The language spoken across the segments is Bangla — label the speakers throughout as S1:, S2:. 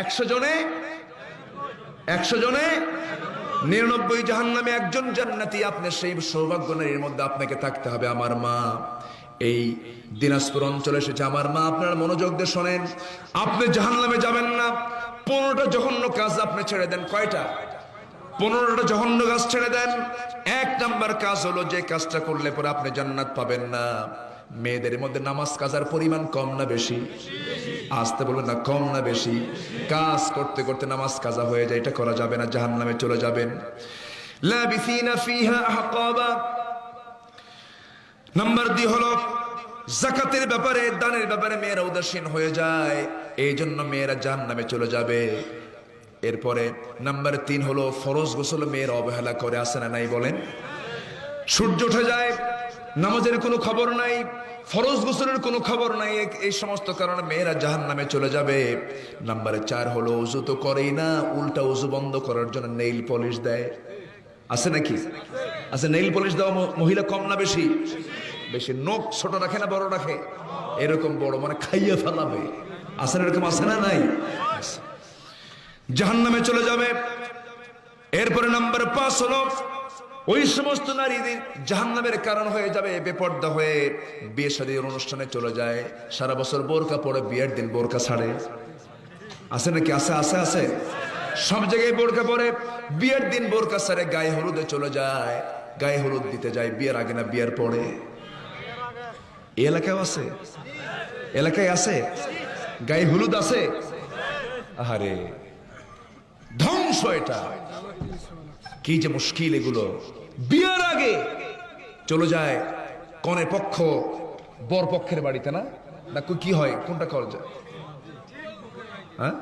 S1: একশো জনে একশো জনে, নিরানব্বই জাহান নামে একজন জান্নাতি, আপনার সেই সৌভাগ্য নারীর মধ্যে আপনাকে থাকতে হবে আমার মা। এই দিনাজপুর অঞ্চলে এসেছে আমার মা, আপনার মনোযোগ দিয়ে শোনেন। আপনি জাহান নামে যাবেন না, পনেরোটা জঘন্য কাজ আপনি ছেড়ে দেন, কয়টা? পনেরোটা জঘন্য কাজ ছেড়ে দেন। এক নাম্বার কাজ হলো যে কাজটা করলে পরে আপনি জান্নাত পাবেন না। মেয়েদের মধ্যে নামাজ কাজার পরিমাণ কম না বেশি? আসতে বলবেন না, কম না বেশি। কাজ করতে করতে নামাজ কাজা হয়ে যায়, এটা করা যাবে না জাহান নামে চলে যাবেন। নাম্বার দুই হলো, জাকাতের ব্যাপারে, দানের ব্যাপারে মেয়েরা উদাসীন হয়ে যায় এই জন্য মেয়েরা জাহান নামে চলে যাবে। এরপরে নাম্বার তিন হলো, ফরজ গোসল মেয়েরা অবহেলা করে আসে না নাই বলেন? সূর্য উঠে যায় নামাজের কোনো খবর নাই, ফরজ গোসলের কোনো খবর নাই এই- সমস্ত কারণে মেয়েরা জাহান নামে চলে যাবে। নাম্বারে চার হলো উজু তো করেই না, উল্টা উজু বন্ধ করার জন্য নেইল পলিশ দেয়। আছে নাকি? আছে নেইল পলিশ দেওয়া মহিলা কম না বেশি? বেশি নখ, ছোট রাখে না বড় রাখে? এরকম বড় মানে খাইয়ে ফেলাবে। আছে এরকম, আছে না নাই? জাহান নামে চলে যাবে। এরপরে নাম্বার পাঁচ হলো ওই সমস্ত নারীদের জাহান নামের কারণ হয়ে যাবে, বেপর্দা হয়ে বিয়ে শাদীর অনুষ্ঠানে চলে যায়। সারা বছর বোরকা পরে বিয়ের দিন বোরকা ছাড়ে। আছে নাকি? আছে আছে আছে। সব জায়গায় বোরকা পরে বিয়ের দিন বোরকা ছাড়ে, গায়ে হলুদে চলে যায়। গায়ে হলুদ দিতে যায়, বিয়ের আগে না বিয়ের পরে। এই এলাকায় আছে? এলাকায় আছে? গায়ে হলুদ আছে? আহারে, ধ্বংস এটা। কি যে মুশকিল এগুলো। বিয়ের আগে চলে যায় কনে পক্ষ, বর পক্ষের বাড়িতে না? না কি হয়? কোনটা করা যায়? হ্যাঁ?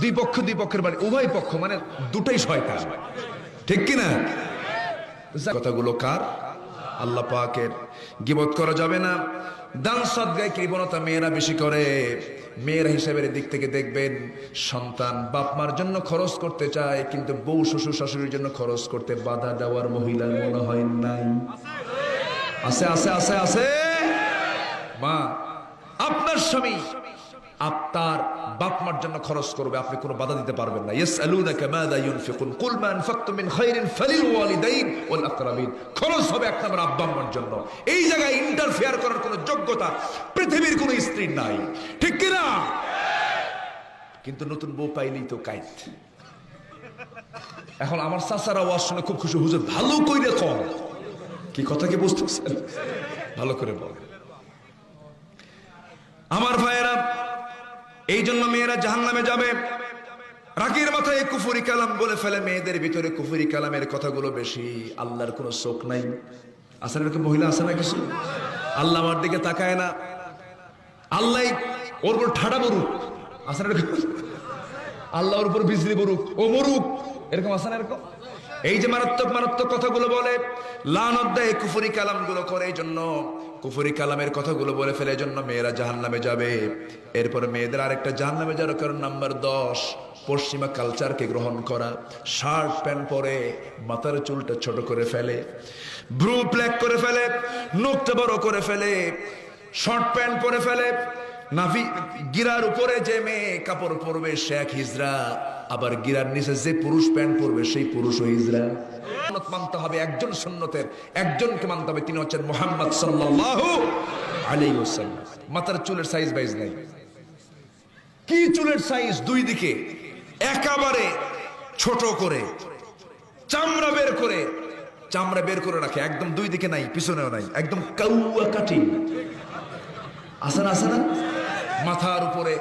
S1: দুই পক্ষ, দুই পক্ষের বাড়ি, উভয় পক্ষ মানে দুটাই শয়তান। ঠিক কি না? কথাগুলো কার? আল্লাহ পাকের গিবত করা যাবে না। কৃপণতা মেয়েরা বেশি করে হিসেবের দিক থেকে দেখবেন, সন্তান জন্য খরচ করতে চায়, কিন্তু বউ শ্বশুর শাশুড়ির জন্য খরচ করতে বাধা দেওয়ার মনে হয় নাই। আছে আছে আছে আছে? মা, আপনার স্বামী আপনার জন্য খরচ করবে, আপনি কোনো বাধা দিতে পারবেন না। ইয়াসআলুনাকা মাযা ইউনফিকুন, কুল মা আনফাকতুম মিন ফালিল ওয়ালিদাইন ওয়াল আকরাবিন। খরচ হবে এক আব্বা আম্মার জন্য। এই জায়গায় ইন্টারফেয়ার যোগ্যতা পৃথিবীর কোনো স্ত্রীর নাই। ঠিক কি না কিন্তু নতুন বউ পাইলেই তো কাইত এখন আমার চাচারা ওয়াজ শুনে খুব খুশি, হুজুর, ভালো কইরে কম কি কথা কি বুঝতেছেন? ভালো করে বল আমার ভাইয়েরা এই জন্য মেয়েরা জাহান নামে যাবে। রাগের মাথায় কুফুরি কালাম বলে ফেলে মেয়েদের ভিতরে কুফুরি কালামের কথাগুলো বেশি আল্লাহর কোনো শোক নাই। আসলে এরকম মহিলা আছে না কিছু? আল্লাহ আমার দিকে তাকায় না। আল্লাহ ওর উপর ঠাডা বরুক এরকম আল্লাহর উপর বিজলি বরুক ও মরুক। এরকম আছে না এরকম? এই যে মারাত্মক মারাত্মক কথাগুলো বলে লান অধ্যায় কুফুরি কালামগুলো করে, এই জন্য কুফুরি কালামের কথাগুলো বলে ফেলে জন্য মেয়েরা জাহান নামে যাবে। এরপরে মেয়েদের আরেকটা জাহান নামে যাওয়ার কারণ নাম্বার দশ। পশ্চিমা কালচারকে গ্রহণ করা শার্ট প্যান্ট পরে মাথার চুলটা ছোট করে ফেলে, ব্রু ব্ল্যাক করে ফেলে নোকটা বড় করে ফেলে, শর্ট প্যান্ট পরে ফেলে, নাভি গিরার উপরে যে মেয়ে কাপড় পরবে, সে এক হিজরা, আবার গিরার নিচে যে পুরুষ প্যান্ট পরবে, সেই পুরুষ ও হিজরা মানতে হবে একজন সুন্নতের, একজনকে মানতে হবে, তিনি হচ্ছেন মোহাম্মদ সাল্লাল্লাহু আলাইহি মাথার চুলের সাইজ বাইজ নাই। কি চুলের সাইজ দুই দিকে। একেবারে ছোট করে, চামড়া বের করে, চামড়া বের করে রাখে, একদম দুই দিকে নাই, পিছনেও নাই, একদম কাউয়া কাটি। আছে না আছে না? মাথার উপরে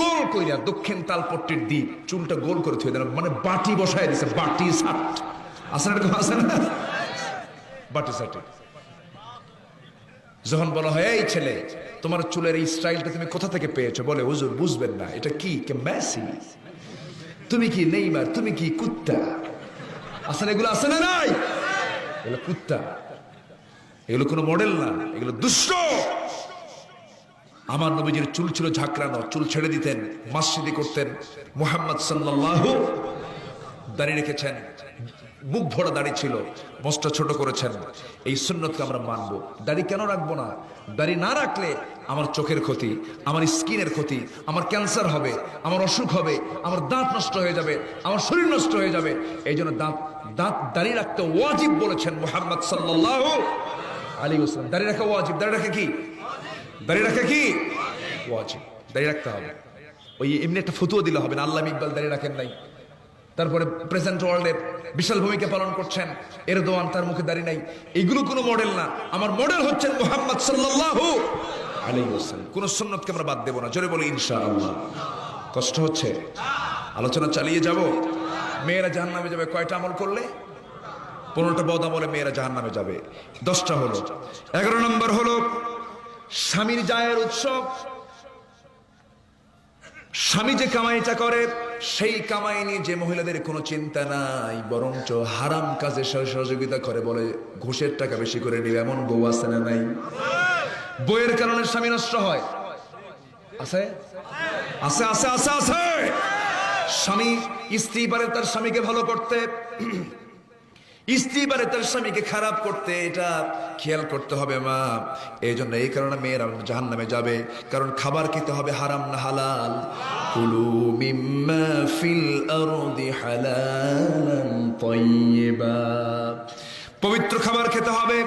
S1: গোল কইরা দক্ষিণ তালপট্টির দ্বীপ, চুলটা গোল করে থুয়ে দেন মানে বাটি বসায় দিছে, বাটি সাট। আছে না, এরকম আছে না? বাটি সাটে। যখন বলা হয়, এই ছেলে, তোমার চুলের এই স্টাইলটা তুমি কোথা থেকে পেয়েছ? বলে, হুজুর, বুঝবেন না, এটা কি? কে, মেসি? তুমি কি নেইমার? তুমি কি কুত্তা? আসলে এগুলো আছে না নাই? এগুলো কুত্তা। এগুলো কোনো মডেল না, এগুলো দুষ্ট। আমার নবীজির চুল ছিল ঝাঁকড়ানো, চুল ছেড়ে দিতেন মাসিদি করতেন। মোহাম্মদ সাল্লাহ দাঁড়িয়ে রেখেছেন। মুখ ভরা দাড়ি ছিল মোষটা ছোট করেছেন। এই সুন্নতকে আমরা মানবো। দাড়ি কেন রাখব না? দাড়ি না রাখলে আমার চোখের ক্ষতি, আমার স্কিনের ক্ষতি, আমার ক্যান্সার হবে, আমার অসুখ হবে, আমার দাঁত নষ্ট হয়ে যাবে, আমার শরীর নষ্ট হয়ে যাবে। এই জন্য দাঁত দাঁত দাড়ি রাখতে ওয়াজিব বলেছেন মোহাম্মদ সাল্লাহ আলী হোসেন দাড়ি রাখা ওয়াজিব। দাড়ি রাখা কি? দাড়ি রাখা কি? ওয়াজিব। দাড়ি রাখতে হবে। ওই এমনি একটা ফতুয়া দিলে হবে না? আল্লাহ ইকবাল দাঁড়িয়ে রাখেন নাই। তারপরে প্রেজেন্ট ওয়ার্ল্ডের বিশাল ভূমিকা পালন করছেন। এর দোয়ান তার মুখে দাঁড়িয়ে নাই। এগুলো কোনো মডেল না। আমার মডেল হচ্ছেন মোহাম্মদ সাল্লাল্লাহু আলাইহি ওয়াসাল্লাম। কোন সুন্নতকে আমরা বাদ দেবো না। জোরে বলি, ইনশাআল্লাহ। কষ্ট হচ্ছে। আলোচনা চালিয়ে যাব। মেয়েরা জাহান্নামে যাবে। কয়টা আমল করলে? পনেরোটা বদ আমলে মেয়েরা জাহান নামে যাবে। দশটা হলো। এগারো নম্বর হলো স্বামীর জায়ের উৎসব। স্বামী যে কামাইটা করে সেই কামাই নিয়ে যে মহিলাদের কোনো চিন্তা নাই, বরঞ্চ হারাম কাজে সহযোগিতা করে বলে ঘুষের টাকা বেশি করে নিবে, এমন বউ আছে না নাই? বইয়ের কারণে স্বামী নষ্ট হয়। আছে? আছে আছে আছে আছে! স্বামী স্ত্রী পারে তার স্বামীকে ভালো করতে, স্ত্রী পারে তার স্বামীকে খারাপ করতে, এটা খেয়াল করতে হবে মা। এই জন্য এই কারণে মেয়েরা জাহান নামে যাবে, কারণ খাবার খেতে হবে হারাম না হালাল। কুলু মিম্মা ফিল আরদি হালালান তাইয়্যিবা পবিত্র খাবার খেতে হবে,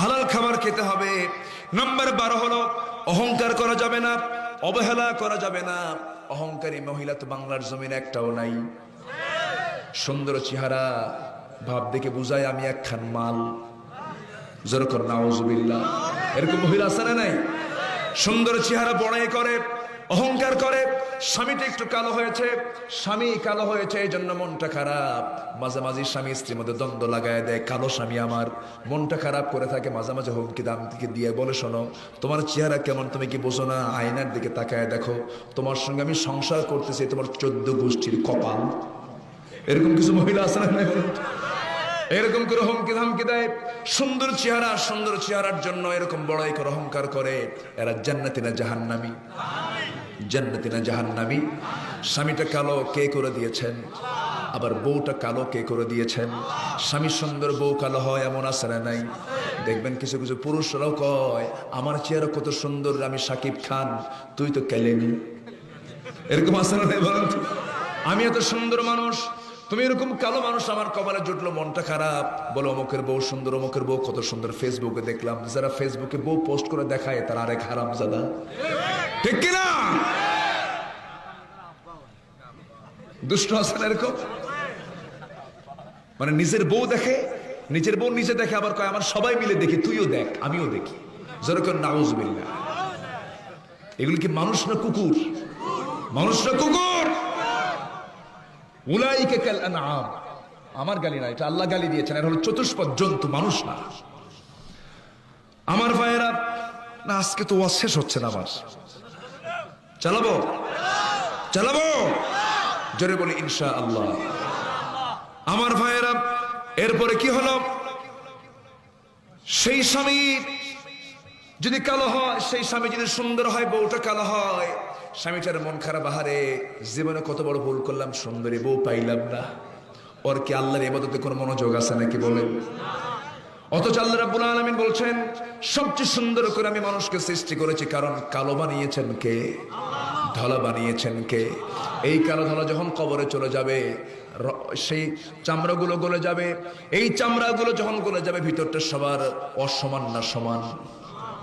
S1: হালাল খাবার খেতে হবে। নাম্বার বারো হলো, অহংকার করা যাবে না, অবহেলা করা যাবে না। অহংকারী মহিলা তো বাংলার জমিন একটাও নাই। সুন্দর চেহারা, ভাব দেখে বুঝায়, আমি একখান মাল। জোর যেরকম নাওজুবিল্লাহ এরকম মহিলা আছে না নাই? সুন্দর চেহারা বড়াই করে অহংকার করে, স্বামীটা একটু কালো হয়েছে, স্বামী কালো হয়েছে এই জন্য মনটা খারাপ। মাঝে মাঝে স্বামী স্ত্রীর মধ্যে দ্বন্দ্ব লাগায় দেয়, কালো স্বামী আমার। মনটা খারাপ করে থাকে, মাঝে মাঝে হুমকি দাম থেকে দিয়ে বলে, শোনো, তোমার চেহারা কেমন, তুমি কি বোঝো না? আয়নার দিকে তাকায় দেখো, তোমার সঙ্গে আমি সংসার করতেছি, তোমার চোদ্দ গোষ্ঠীর কপাল। এরকম কিছু মহিলা আছে না? এরকম করে হুমকি ধামকি দেয়। সুন্দর চেহারা, সুন্দর চেহারার জন্য এরকম বড়াই করে অহংকার করে, এরা জান্নাতি না জাহান্নামি। জান্নাতি না জাহান্নামি। স্বামীটা কালো কে করে দিয়েছেন? আবার বউটা কালো কে করে দিয়েছেন? স্বামী সুন্দর বউ কালো হয় এমন না নাই। দেখবেন কিছু কিছু পুরুষরাও কয়, আমার চেহারা কত সুন্দর, আমি সাকিব খান, তুই তো কেলেনি। এরকম না নাই বলেন আমি এত সুন্দর মানুষ, তুমি এরকম কালো মানুষ, আমার কপালে জুটলো, মনটা খারাপ। বলো, অমুকের বউ সুন্দর, অমুকের বউ কত সুন্দর। ফেসবুকে দেখলাম, যারা ফেসবুকে বউ পোস্ট করে দেখায়, তারা আরেক হারাম জাদা ঠিক কিনা? দুষ্ট আছে না এরকম? মানে নিজের বউ দেখে, নিজের বউ নিজে দেখে আবার কয়, আমার সবাই মিলে দেখি, তুইও দেখ, আমিও দেখি। যেরকম নাউজ এগুলো কি মানুষ না কুকুর? মানুষ না কুকুর? উলাইকে কাল আনআম। আমার গালি না, এটা আল্লাহ গালি দিয়েছেন এটা হলো চতুষ্পদ জন্তু, মানুষ না। আমার ভাইয়েরা, না, আজকে তো ওয়াজ শেষ হচ্ছে না আমার চালাবো? চালাবো? জোরে বলি ইনশা আল্লাহ আমার ভাইয়েরা, এরপরে কি হলো? সেই স্বামী যদি কালো হয়, সেই স্বামী যদি সুন্দর হয়, বউটা কালো হয়, স্বামীটার মন খারাপ, আহারে, জীবনে কত বড় ভুল করলাম, সুন্দরী বউ পাইলাম না। ওর কি আল্লাহর এবাদতে কোনো মনোযোগ আছে নাকি বলেন? অথচ আল্লাহ রাব্বুল আলামিন বলছেন, সবচেয়ে সুন্দর করে আমি মানুষকে সৃষ্টি করেছি, কারণ কালো বানিয়েছেন কে? ধলা বানিয়েছেন কে? এই কালো ধলা যখন কবরে চলে যাবে সেই চামড়াগুলো গলে যাবে, এই চামড়াগুলো যখন গলে যাবে, ভিতরটা সবার অসমান না সমান?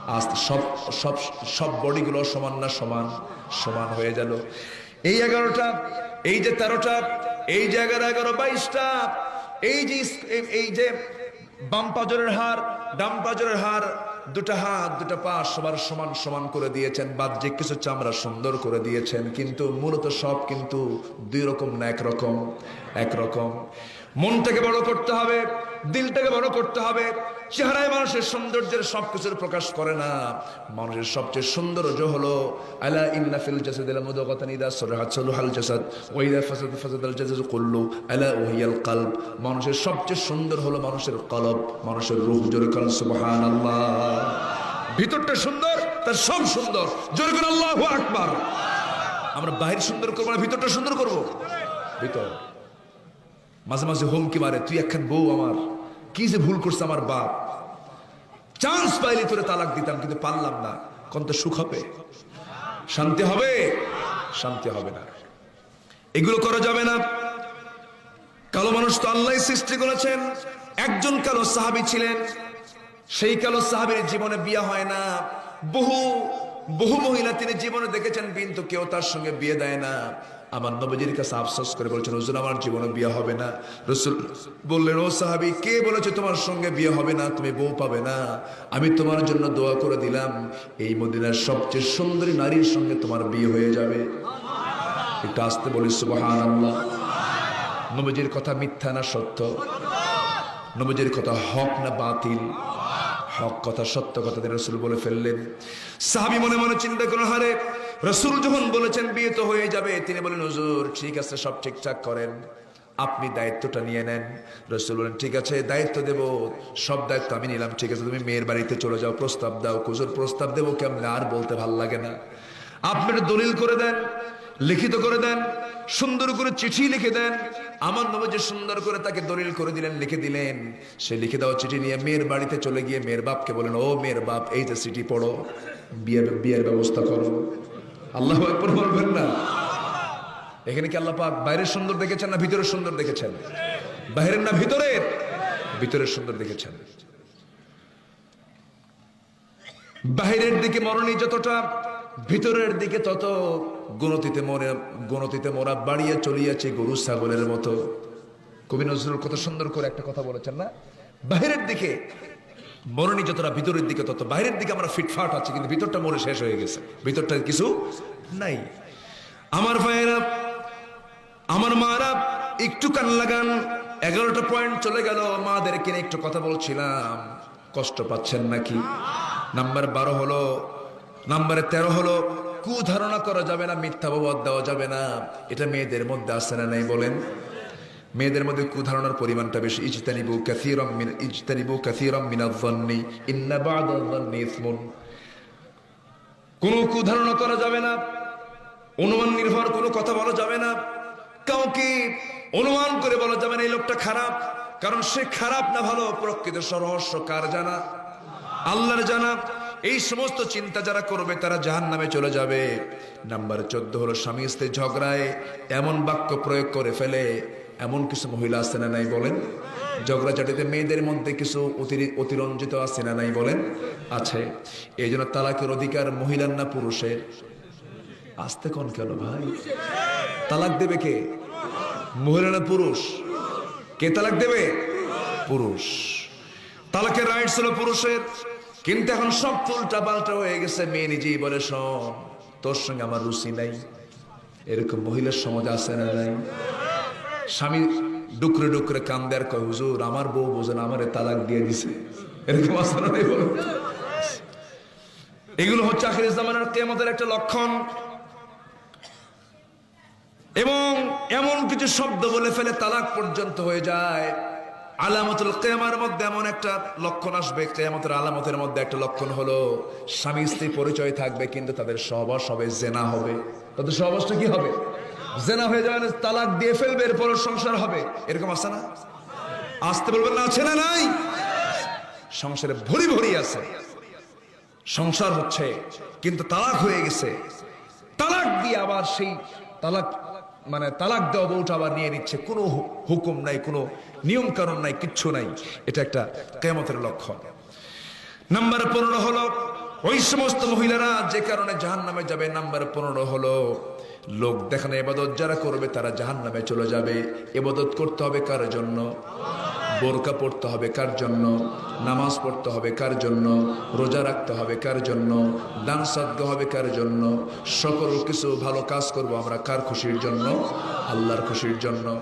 S1: আজ সব সব সব বডিগুলো সমান না সমান? সমান হয়ে গেল। এই এগারোটা, এই যে তেরোটা, এই যে এগারো এগারো, বাইশটা, এই যে এই- এই যে বাম পাজরের হার ডাম পাজরের হার দুটা হাত, দুটা পা সবার সমান সমান করে দিয়েছেন। বাহ্যিক কিছু চামড়া সুন্দর করে দিয়েছেন, কিন্তু মূলত সব কিন্তু দুই রকম না একরকম একরকম মনটাকে বড় করতে হবে, দিলটাকে বড় করতে হবে, চেহারায় মানুষের সৌন্দর্যের সবকিছুর প্রকাশ করে না। মানুষের সবচেয়ে সৌন্দর্য হলো, আলা ইন্না ফিল জাসাদিল মুদাগাতান ইদা সরহাত সলুহাল জাসাদ, ওয়া ইদা ফাসাদ ফাসাদাল জাসাদ কুল্লু আলা ওহিয়াল কলব। মানুষের সবচেয়ে সুন্দর হলো মানুষের কলব, মানুষের রূহ। জোরে করেন সুবহানাল্লাহ। ভিতরটা সুন্দর, তার সব সুন্দর। জোরে করেন আল্লাহু আকবার। আমরা বাহির সুন্দর করব না, ভিতরটা সুন্দর করব? ভিতর। মাঝে মাঝে হুমকি মারে, তুই একখান বউ আমার, কি যে ভুল করছে আমার বাপ? চান্স পাইলে তোরে তালাক দিতাম, কিন্তু পারলাম না। কোন তো সুখ হবে? শান্তি হবে? শান্তি হবে না। এগুলো করা যাবে না। কালো মানুষ তো আল্লাহ সৃষ্টি করেছেন। একজন কালো সাহাবি ছিলেন। সেই কালো সাহাবির জীবনে বিয়ে হয় না। বহু বহু মহিলা তিনি জীবনে দেখেছেন কিন্তু কেউ তার সঙ্গে বিয়ে দেয় না। আমার নবজির কাছে আফসোস করে বলছেন, হুজুর, আমার জীবনে বিয়ে হবে না। রসুল বললেন, ও সাহাবি, কে বলেছে তোমার সঙ্গে বিয়ে হবে না? তুমি বউ পাবে না। আমি তোমার জন্য দোয়া করে দিলাম। এই মদিনার সবচেয়ে সুন্দরী নারীর সঙ্গে তোমার বিয়ে হয়ে যাবে। একটু আসতে বলি সুবহান আল্লাহ নবজির কথা মিথ্যা না সত্য? নবজির কথা হক না বাতিল? হক কথা সত্য কথা রসুল বলে ফেললেন। সাহাবি মনে মনে চিন্তা করলেন হারে রসুল যখন বলেছেন, বিয়ে তো হয়ে যাবে, তিনি বলেন, হুজুর, ঠিক আছে, সব ঠিকঠাক করেন। আপনি দায়িত্বটা নিয়ে নেন। রসুল বলেন, ঠিক আছে, দায়িত্ব দেব, সব দায়িত্ব আমি নিলাম, ঠিক আছে, তুমি মেয়ের বাড়িতে চলে যাও, প্রস্তাব দাও কুজুর প্রস্তাব দেবো কেমন, আর বলতে ভালো লাগে না। আপনি দলিল করে দেন, লিখিত করে দেন, সুন্দর করে চিঠি লিখে দেন। আমার নবী যে সুন্দর করে তাকে দলিল করে দিলেন, লিখে দিলেন, সে লিখে দেওয়া চিঠি নিয়ে মেয়ের বাড়িতে চলে গিয়ে মেয়ের বাপকে বলেন, ও মেয়ের বাপ, এই যে চিঠি পড়ো, বিয়ের বিয়ের ব্যবস্থা করো। আল্লাহ একবার বলবেন না। এখানে কি আল্লাহ পাক বাইরের সুন্দর দেখেছেন না ভিতরের সুন্দর দেখেছেন? বাইরের না ভিতরের? ভিতরের সুন্দর দেখেছেন। বাহিরের দিকে মরণী যতটা, ভিতরের দিকে তত গুণতিতে মরে, গুণতিতে মোরা বাড়িয়ে চলিয়াছে গরু, ছাগলের মতো। কবি নজরুল কত সুন্দর করে একটা কথা বলেছেন না? বাহিরের দিকে মরণী যতটা ভিতরের দিকে, তত বাইরের দিকে আমরা ফিটফাট আছি, কিন্তু ভিতরটা মরে শেষ হয়ে গেছে। ভিতরটা কিছু নাই। আমার ভাইয়েরা, আমার মারা, একটু কান লাগান, এগারোটা পয়েন্ট চলে গেল, মাদের নিয়ে একটু কথা বলছিলাম। কষ্ট পাচ্ছেন নাকি? নাম্বার বারো হলো, নাম্বারে তেরো হলো, কুধারণা করা যাবে না মিথ্যা বাবদ দেওয়া যাবে না। এটা মেয়েদের মধ্যে আসে না নাই বলেন? মেয়েদের মধ্যে কুধারণার পরিমাণটা বেশি। ইজতানিবু কাসীরাম মিন ইজতানিবু কাসীরাম মিনাজ-যন্নি ইন্না বা'দাল-যন্নি ইসমুন। কোনো কুধারণা করা যাবে না। অনুমান নির্ভর, কোনো কথা বলা যাবে না। কাউকে অনুমান করে বলা যাবে না, এই লোকটা খারাপ। কারণ সে খারাপ না ভালো, প্রকৃত সরহস্য কার জানা? আল্লাহর জানা। এই সমস্ত চিন্তা যারা করবে, তারা জাহান নামে চলে যাবে। নাম্বার চোদ্দ হলো স্বামী স্ত্রী ঝগড়ায় এমন বাক্য প্রয়োগ করে ফেলে এমন কিছু মহিলা আছে না নাই বলেন? ঝগড়াঝাটিতে মেয়েদের মধ্যে কিছু অতিরি- অতিরঞ্জিত আছে না নাই বলেন? আছে। এই জন্য তালাকের অধিকার মহিলার না পুরুষের? আসতে কন কেন ভাই? তালাক দেবে কে? মহিলা না পুরুষ? কে তালাক দেবে? পুরুষ। তালাকের রাইটস হলো পুরুষের। কিন্তু এখন সব উল্টা পাল্টা হয়ে গেছে, মেয়ে নিজেই বলে, শোন, তোর সঙ্গে আমার রুচি নাই। এরকম মহিলার সমাজ আছে না নাই? স্বামী ডুকরে ডুকরে কান্দে আর কয়, হুজুর, আমার বউ বোঝেন আমারে তালাক দিয়ে দিছে। এরকম বলো এগুলো। হচ্ছে আখির জামানের কেয়ামতের একটা লক্ষণ। এবং এমন কিছু শব্দ বলে ফেলে তালাক পর্যন্ত হয়ে যায়। আলামতুল কেয়ামার মধ্যে এমন একটা লক্ষণ আসবে, কেয়ামতের আলামতের মধ্যে একটা লক্ষণ হলো, স্বামী স্ত্রী পরিচয় থাকবে, কিন্তু তাদের সহবাস হবে, জেনা হবে। তাদের সহবাসটা কি হবে? জেনা হয়ে যাবে তালাক দিয়ে ফেলবে এরপর সংসার হবে। এরকম আছে না? আসতে বলবেন না, আছে না নাই? সংসারে ভরি ভরি আছে। সংসার হচ্ছে, কিন্তু তালাক হয়ে গেছে। তালাক দিয়ে আবার সেই তালাক মানে তালাক দেওয়া বউটা আবার নিয়ে নিচ্ছে। কোনো হুকুম নাই, কোনো নিয়ম কানুন নাই, কিচ্ছু নাই। এটা একটা কেমতের লক্ষণ। নাম্বার পনেরো হলো, ওই সমস্ত মহিলারা যে কারণে জাহান নামে যাবে, নাম্বার পনেরো হলো লোক দেখানো এবাদত যারা করবে তারা জাহান নামে চলে যাবে। এবাদত করতে হবে কার জন্য? বোরকা পড়তে হবে কার জন্য? নামাজ পড়তে হবে কার জন্য? রোজা রাখতে হবে কার জন্য? দান সাধ্য হবে কার জন্য? সকল কিছু ভালো কাজ করব আমরা কার খুশির জন্য? আল্লাহর খুশির জন্য।